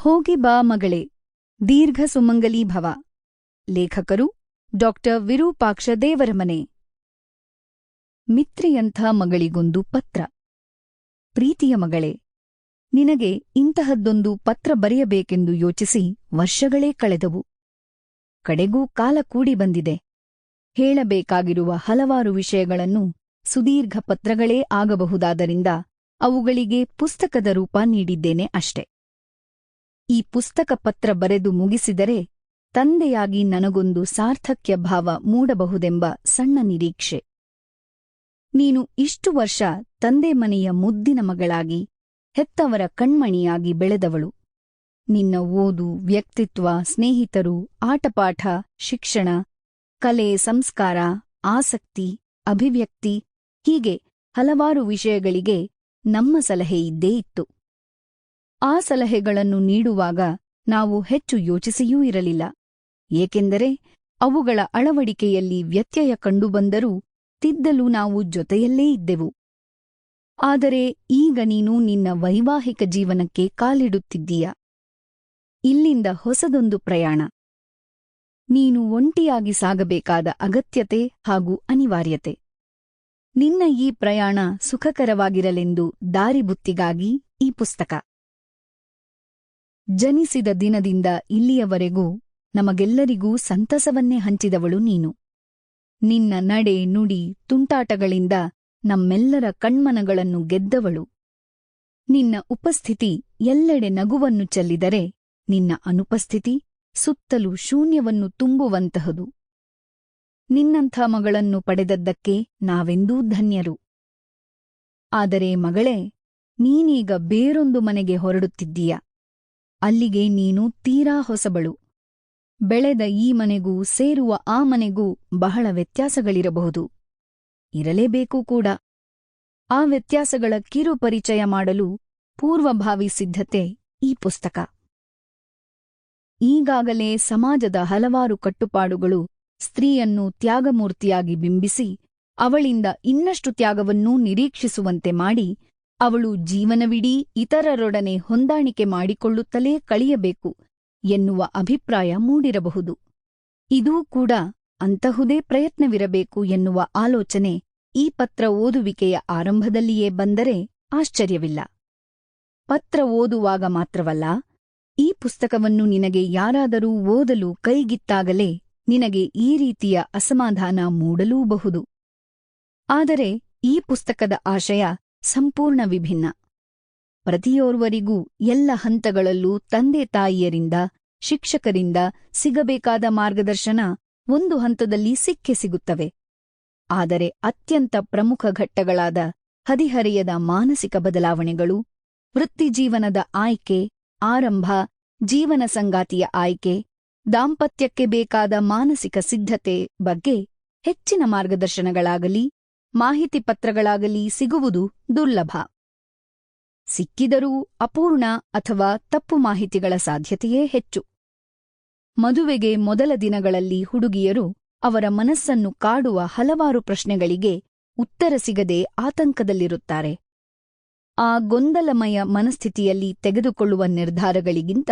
ಹೋಗಿ ಬಾ ಮಗಳೇ. ದೀರ್ಘ ಸುಮಂಗಲಿ ಭವ. ಲೇಖಕರು ಡಾಕ್ಟರ್ ವಿರೂಪಾಕ್ಷ ದೇವರಮನೆ. ಮಿತ್ರಿಯಂಥ ಮಗಳಿಗೊಂದು ಪತ್ರ. ಪ್ರೀತಿಯ ಮಗಳೇ, ನಿನಗೆ ಇಂತಹದ್ದೊಂದು ಪತ್ರ ಬರೆಯಬೇಕೆಂದು ಯೋಚಿಸಿ ವರ್ಷಗಳೇ ಕಳೆದವು. ಕಡೆಗೂ ಕಾಲ ಕೂಡಿ ಬಂದಿದೆ. ಹೇಳಬೇಕಾಗಿರುವ ಹಲವಾರು ವಿಷಯಗಳನ್ನು ಸುದೀರ್ಘ ಪತ್ರಗಳೇ ಆಗಬಹುದಾದರಿಂದ ಅವುಗಳಿಗೆ ಪುಸ್ತಕದ ರೂಪ ನೀಡಿದ್ದೇನೆ ಅಷ್ಟೆ. ಈ ಪುಸ್ತಕ ಪತ್ರ ಬರೆದು ಮುಗಿಸಿದರೆ ತಂದೆಯಾಗಿ ನನಗೊಂದು ಸಾರ್ಥಕ್ಯ ಭಾವ ಮೂಡಬಹುದೆಂಬ ಸಣ್ಣ ನಿರೀಕ್ಷೆ. ನೀನು ಇಷ್ಟು ವರ್ಷ ತಂದೆ ಮನೆಯ ಮುದ್ದಿನ ಮಗಳಾಗಿ, ಹೆತ್ತವರ ಕಣ್ಮಣಿಯಾಗಿ ಬೆಳೆದವಳು. ನಿನ್ನ ಓದು, ವ್ಯಕ್ತಿತ್ವ, ಸ್ನೇಹಿತರು, ಆಟಪಾಠ, ಶಿಕ್ಷಣ, ಕಲೆ, ಸಂಸ್ಕಾರ, ಆಸಕ್ತಿ, ಅಭಿವ್ಯಕ್ತಿ ಹೀಗೆ ಹಲವಾರು ವಿಷಯಗಳಿಗೆ ನಮ್ಮ ಸಲಹೆ ಇದ್ದೇ ಇತ್ತು. ಆ ಸಲಹೆಗಳನ್ನು ನೀಡುವಾಗ ನಾವು ಹೆಚ್ಚು ಯೋಚಿಸಿಯೂ ಇರಲಿಲ್ಲ. ಏಕೆಂದರೆ ಅವುಗಳ ಅಳವಡಿಕೆಯಲ್ಲಿ ವ್ಯತ್ಯಯ ಕಂಡುಬಂದರೂ ತಿದ್ದಲು ನಾವು ಜೊತೆಯಲ್ಲೇ ಇದ್ದೆವು. ಆದರೆ ಈಗ ನೀನು ನಿನ್ನ ವೈವಾಹಿಕ ಜೀವನಕ್ಕೆ ಕಾಲಿಡುತ್ತಿದ್ದೀಯ. ಇಲ್ಲಿಂದ ಹೊಸದೊಂದು ಪ್ರಯಾಣ. ನೀನು ಒಂಟಿಯಾಗಿ ಸಾಗಬೇಕಾದ ಅಗತ್ಯತೆ ಹಾಗೂ ಅನಿವಾರ್ಯತೆ. ನಿನ್ನ ಈ ಪ್ರಯಾಣ ಸುಖಕರವಾಗಿರಲೆಂದು ದಾರಿಬುತ್ತಿಗಾಗಿ ಈ ಪುಸ್ತಕ. ಜನಿಸಿದ ದಿನದಿಂದ ಇಲ್ಲಿಯವರೆಗೂ ನಮಗೆಲ್ಲರಿಗೂ ಸಂತಸವನ್ನೇ ಹಂಚಿದವಳು ನೀನು. ನಿನ್ನ ನಡೆ ನುಡಿ ತುಂಟಾಟಗಳಿಂದ ನಮ್ಮೆಲ್ಲರ ಕಣ್ಮನಗಳನ್ನು ಗೆದ್ದವಳು. ನಿನ್ನ ಉಪಸ್ಥಿತಿ ಎಲ್ಲೆಡೆ ನಗುವನ್ನು ಚೆಲ್ಲಿದರೆ ನಿನ್ನ ಅನುಪಸ್ಥಿತಿ ಸುತ್ತಲೂ ಶೂನ್ಯವನ್ನು ತುಂಬುವಂತಹದು. ನಿನ್ನಂಥ ಮಗಳನ್ನು ಪಡೆದದ್ದಕ್ಕೆ ನಾವೆಂದೂ ಧನ್ಯರು. ಆದರೆ ಮಗಳೇ, ನೀನೀಗ ಬೇರೊಂದು ಮನೆಗೆ ಹೊರಡುತ್ತಿದ್ದೀಯ? ಅಲ್ಲಿಗೆ ನೀನು ತೀರಾ ಹೊಸಬಳು. ಬೆಳೆದ ಈ ಮನೆಗೂ ಸೇರುವ ಆ ಮನೆಗೂ ಬಹಳ ವ್ಯತ್ಯಾಸಗಳಿರಬಹುದು. ಇರಲೇಬೇಕು ಕೂಡ. ಆ ವ್ಯತ್ಯಾಸಗಳ ಕಿರು ಪರಿಚಯ ಮಾಡಲು ಪೂರ್ವಭಾವಿ ಸಿದ್ಧತೆ ಈ ಪುಸ್ತಕ. ಈಗಾಗಲೇ ಸಮಾಜದ ಹಲವಾರು ಕಟ್ಟುಪಾಡುಗಳು ಸ್ತ್ರೀಯನ್ನು ತ್ಯಾಗಮೂರ್ತಿಯಾಗಿ ಬಿಂಬಿಸಿ, ಅವಳಿಂದ ಇನ್ನಷ್ಟು ತ್ಯಾಗವನ್ನೂ ನಿರೀಕ್ಷಿಸುವಂತೆ ಮಾಡಿ ಅವಳು ಜೀವನವಿಡೀ ಇತರರೊಡನೆ ಹೊಂದಾಣಿಕೆ ಮಾಡಿಕೊಳ್ಳುತ್ತಲೇ ಕಳೆಯಬೇಕು ಎನ್ನುವ ಅಭಿಪ್ರಾಯ ಮೂಡಿರಬಹುದು. ಇದೂ ಕೂಡ ಅಂತಹುದೇ ಪ್ರಯತ್ನವಿರಬೇಕು ಎನ್ನುವ ಆಲೋಚನೆ ಈ ಪತ್ರ ಓದುವಿಕೆಯ ಆರಂಭದಲ್ಲಿಯೇ ಬಂದರೆ ಆಶ್ಚರ್ಯವಿಲ್ಲ. ಪತ್ರ ಓದುವಾಗ ಮಾತ್ರವಲ್ಲ, ಈ ಪುಸ್ತಕವನ್ನು ನಿನಗೆ ಯಾರಾದರೂ ಓದಲು ಕೈಗಿತ್ತಾಗಲೇ ನಿನಗೆ ಈ ರೀತಿಯ ಅಸಮಾಧಾನ ಮೂಡಲೂಬಹುದು. ಆದರೆ ಈ ಪುಸ್ತಕದ ಆಶಯ ಸಂಪೂರ್ಣ ವಿಭಿನ್ನ. ಪ್ರತಿಯೋರ್ವರಿಗೂ ಎಲ್ಲ ಹಂತಗಳಲ್ಲೂ ತಂದೆ ತಾಯಿಯರಿಂದ, ಶಿಕ್ಷಕರಿಂದ ಸಿಗಬೇಕಾದ ಮಾರ್ಗದರ್ಶನ ಒಂದು ಹಂತದಲ್ಲಿ ಸಿಕ್ಕೆ ಸಿಗುತ್ತವೆ. ಆದರೆ ಅತ್ಯಂತ ಪ್ರಮುಖ ಘಟ್ಟಗಳಾದ ಹದಿಹರೆಯದ ಮಾನಸಿಕ ಬದಲಾವಣೆಗಳು ವೃತ್ತಿಜೀವನದ ಆಯ್ಕೆ, ಆರಂಭ, ಜೀವನ ಸಂಗಾತಿಯ ಆಯ್ಕೆ, ದಾಂಪತ್ಯಕ್ಕೆ ಬೇಕಾದ ಮಾನಸಿಕ ಸಿದ್ಧತೆ ಬಗ್ಗೆ ಹೆಚ್ಚಿನ ಮಾರ್ಗದರ್ಶನಗಳಾಗಲಿ ಮಾಹಿತಿ ಪತ್ರಗಳಾಗಲಿ ಸಿಗುವುದು ದುರ್ಲಭ. ಸಿಕ್ಕಿದರೂ ಅಪೂರ್ಣ ಅಥವಾ ತಪ್ಪು ಮಾಹಿತಿಗಳ ಸಾಧ್ಯತೆಯೇ ಹೆಚ್ಚು. ಮದುವೆಗೆ ಮೊದಲ ದಿನಗಳಲ್ಲಿ ಹುಡುಗಿಯರು ಅವರ ಮನಸ್ಸನ್ನು ಕಾಡುವ ಹಲವಾರು ಪ್ರಶ್ನೆಗಳಿಗೆ ಉತ್ತರ ಸಿಗದೆ ಆತಂಕದಲ್ಲಿರುತ್ತಾರೆ. ಆ ಗೊಂದಲಮಯ ಮನಸ್ಥಿತಿಯಲ್ಲಿ ತೆಗೆದುಕೊಳ್ಳುವ ನಿರ್ಧಾರಗಳಿಗಿಂತ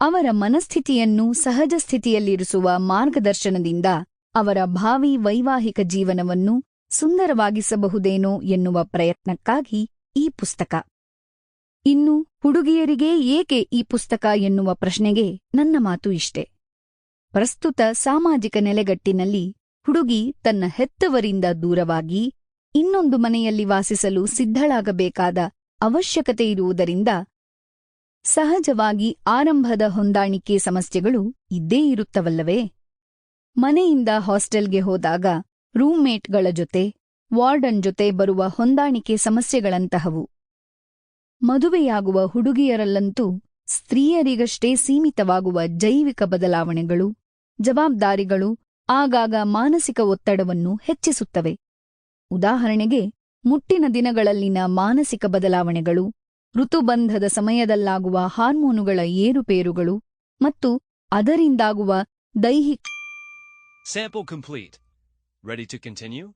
ಅವರ ಮನಸ್ಥಿತಿಯನ್ನು ಸಹಜ ಸ್ಥಿತಿಯಲ್ಲಿರಿಸುವ ಮಾರ್ಗದರ್ಶನದಿಂದ ಅವರ ಭಾವಿ ವೈವಾಹಿಕ ಜೀವನವನ್ನು ಸುಂದರವಾಗಿಸಬಹುದೇನೋ ಎನ್ನುವ ಪ್ರಯತ್ನಕ್ಕಾಗಿ ಈ ಪುಸ್ತಕ. ಇನ್ನು ಹುಡುಗಿಯರಿಗೆ ಏಕೆ ಈ ಪುಸ್ತಕ ಎನ್ನುವ ಪ್ರಶ್ನೆಗೆ ನನ್ನ ಮಾತು ಇಷ್ಟೆ. ಪ್ರಸ್ತುತ ಸಾಮಾಜಿಕ ನೆಲೆಗಟ್ಟಿನಲ್ಲಿ ಹುಡುಗಿ ತನ್ನ ಹೆತ್ತವರಿಂದ ದೂರವಾಗಿ ಇನ್ನೊಂದು ಮನೆಯಲ್ಲಿ ವಾಸಿಸಲು ಸಿದ್ಧಳಾಗಬೇಕಾದ ಅವಶ್ಯಕತೆಯಿರುವುದರಿಂದ ಸಹಜವಾಗಿ ಆರಂಭದ ಹೊಂದಾಣಿಕೆ ಸಮಸ್ಯೆಗಳು ಇದ್ದೇ ಇರುತ್ತವಲ್ಲವೇ. ಮನೆಯಿಂದ ಹಾಸ್ಟೆಲ್ಗೆ ಹೋದಾಗ ರೂಮ್ಮೇಟ್ಗಳ ಜೊತೆ, ವಾರ್ಡನ್ ಜೊತೆ ಬರುವ ಹೊಂದಾಣಿಕೆ ಸಮಸ್ಯೆಗಳಂತಹವು ಮದುವೆಯಾಗುವ ಹುಡುಗಿಯರಲ್ಲಂತೂ ಸ್ತ್ರೀಯರಿಗಷ್ಟೇ ಸೀಮಿತವಾಗುವ ಜೈವಿಕ ಬದಲಾವಣೆಗಳು, ಜವಾಬ್ದಾರಿಗಳು, ಆಗಾಗ ಮಾನಸಿಕ ಒತ್ತಡವನ್ನು ಹೆಚ್ಚಿಸುತ್ತವೆ ಉದಾಹರಣೆಗೆ, ಮುಟ್ಟಿನ ದಿನಗಳಲ್ಲಿನ ಮಾನಸಿಕ ಬದಲಾವಣೆಗಳು, ಋತುಬಂಧದ ಸಮಯದಲ್ಲಾಗುವ ಹಾರ್ಮೋನುಗಳ ಏರುಪೇರುಗಳು ಮತ್ತು ಅದರಿಂದಾಗುವ ದೈಹಿಕ. Ready to continue?